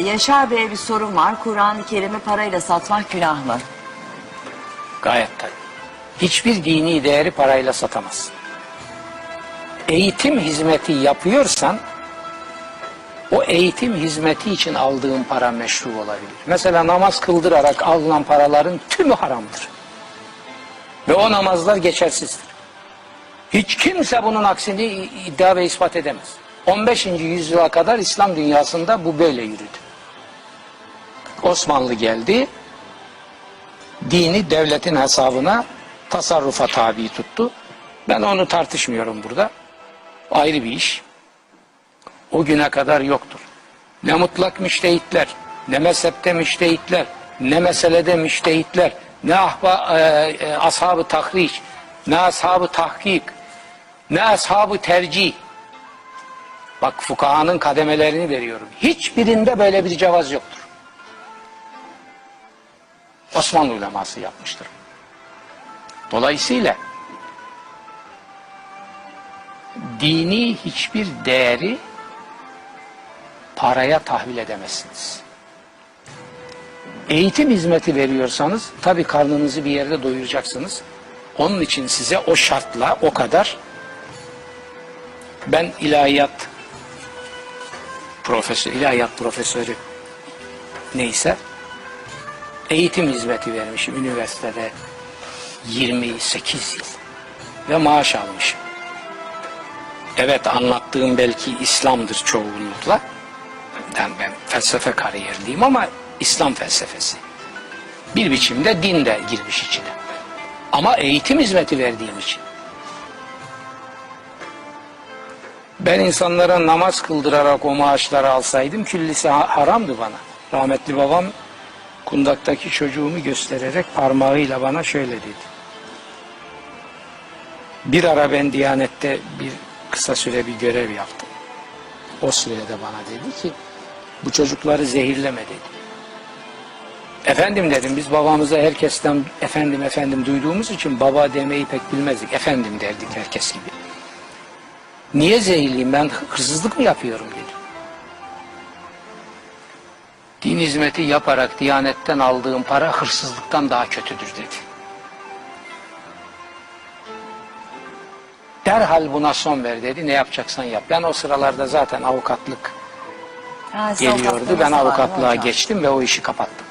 Yaşar Bey'e bir sorun var. Kur'an-ı Kerim'i parayla satmak günah mı? Gayet tabii. Hiçbir dini değeri parayla satamazsın. Eğitim hizmeti yapıyorsan o eğitim hizmeti için aldığın para meşru olabilir. Mesela namaz kıldırarak alınan paraların tümü haramdır. Ve o namazlar geçersizdir. Hiç kimse bunun aksini iddia ve ispat edemez. 15. yüzyıla kadar İslam dünyasında bu böyle yürüdü. Osmanlı geldi, dini devletin hesabına tasarrufa tabi tuttu. Ben onu tartışmıyorum burada. Ayrı bir iş. O güne kadar yoktur. Ne mutlak müştehitler, ne mezhepte müştehitler, ne meselede müştehitler, ne ahba, e, e, ashab-ı tahriş, ne ashab-ı tahkik, ne ashab-ı tercih. Bak fukahanın kademelerini veriyorum. Hiçbirinde böyle bir cevaz yoktur. Osmanlı uleması yapmıştır. Dolayısıyla dini hiçbir değeri paraya tahvil edemezsiniz. Eğitim hizmeti veriyorsanız tabii karnınızı bir yerde doyuracaksınız. Onun için size o şartla o kadar ben ilahiyat profesör, ilahiyat profesörü neyse eğitim hizmeti vermişim üniversitede 28 yıl ve maaş almışım. Evet anlattığım belki İslam'dır çoğunlukla. Ben, ben felsefe kariyerliyim ama İslam felsefesi. Bir biçimde din de girmiş içine. Ama eğitim hizmeti verdiğim için. Ben insanlara namaz kıldırarak o maaşları alsaydım küllisi ha- haramdı bana. Rahmetli babam kundaktaki çocuğumu göstererek parmağıyla bana şöyle dedi. Bir ara ben Diyanet'te bir kısa süre bir görev yaptım. O sürede bana dedi ki bu çocukları zehirleme dedi. Efendim dedim biz babamıza herkesten efendim efendim duyduğumuz için baba demeyi pek bilmezdik. Efendim derdik herkes gibi. Niye zehirliyim ben hırsızlık mı yapıyorum dedi. Din hizmeti yaparak Diyanet'ten aldığım para hırsızlıktan daha kötüdür dedi. Derhal buna son ver dedi. Ne yapacaksan yap. Ben o sıralarda zaten avukatlık Ha, geliyordu. Ben avukatlığa geçtim ve o işi kapattım.